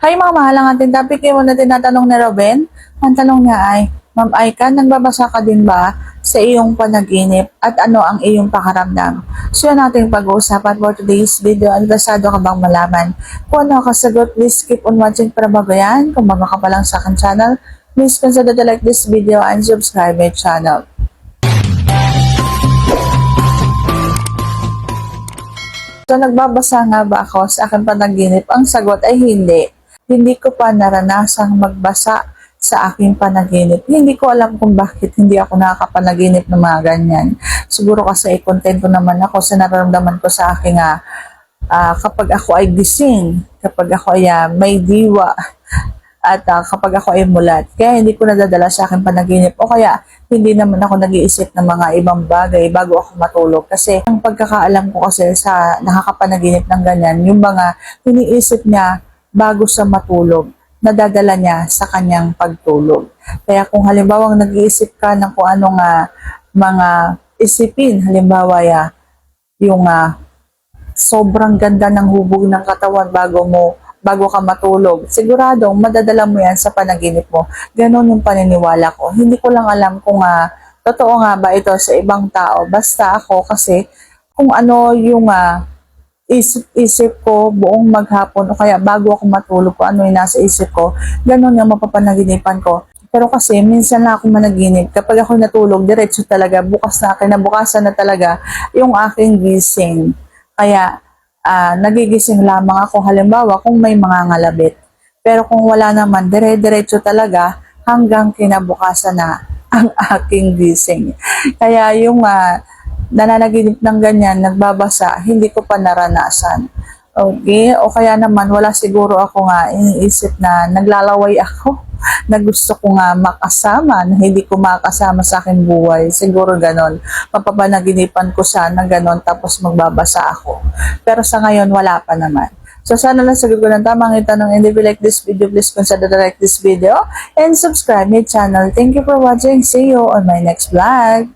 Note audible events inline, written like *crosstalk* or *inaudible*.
Hi mga mahal, ang ating topic yung na tinatanong ni Robin. Ang tanong niya ay, Ma'am Aika, nagbabasa ka din ba sa iyong panaginip at ano ang iyong pakaramdam? So yan ating pag-uusapan for today's video. Advasado ka bang malaman? Kung ano kasagot, please keep on watching para bago yan. Kung bago ka pa lang sa akin channel, please consider to like this video and subscribe my channel. So, nagbabasa nga ba ako sa aking panaginip? Ang sagot ay hindi. Hindi ko pa naranasang magbasa sa aking panaginip. Hindi ko alam kung bakit hindi ako nakakapanaginip ng mga ganyan. Siguro kasi kontento naman ako sa nararamdaman ko sa aking ah, kapag ako ay gising, kapag ako ay ah, may diwa, at ah, kapag ako ay mulat. Kaya hindi ko nadadala sa aking panaginip o kaya hindi naman ako nag-iisip ng mga ibang bagay bago ako matulog. Kasi ang pagkakaalam ko kasi sa nakakapanaginip ng ganyan, yung mga iniisip niya bago sa matulog, nadadala niya sa kanyang pagtulog. Kaya kung halimbawa nag-iisip ka ng kung anong ah, mga isipin, halimbawa ya, yung ah, sobrang ganda ng hubog ng katawan bago mo bago ka matulog. Siguradong madadala mo yan sa panaginip mo. Ganon yung paniniwala ko. Hindi ko lang alam kung ah, totoo nga ba ito sa ibang tao. Basta ako kasi kung ano yung ah, isip-isip ko buong maghapon o kaya bago ako matulog ko ano yung nasa isip ko, ganon yung mapapanaginipan ko. Pero kasi minsan na ako managinip, kapag ako natulog, diretso talaga, bukas na, kinabukasan na talaga yung aking gising. Kaya ah, nagigising lamang ako halimbawa kung may mga ngalabit. Pero kung wala naman, dire-diretso talaga hanggang kinabukasan na ang *laughs* aking gising. Kaya yung ah, nananaginip ng ganyan, nagbabasa, hindi ko pa naranasan. Okay? O kaya naman, wala siguro ako nga iniisip na naglalaway ako *laughs* na gusto ko nga makasama, na hindi ko makasama sa aking buhay. Siguro ganon. Mapapanaginipan ko sana ganon, tapos magbabasa ako. Pero sa ngayon, wala pa naman. So, sana lang sagot ko ng tamang itanong. And if you like this video, please consider to like this video and subscribe my channel. Thank you for watching. See you on my next vlog.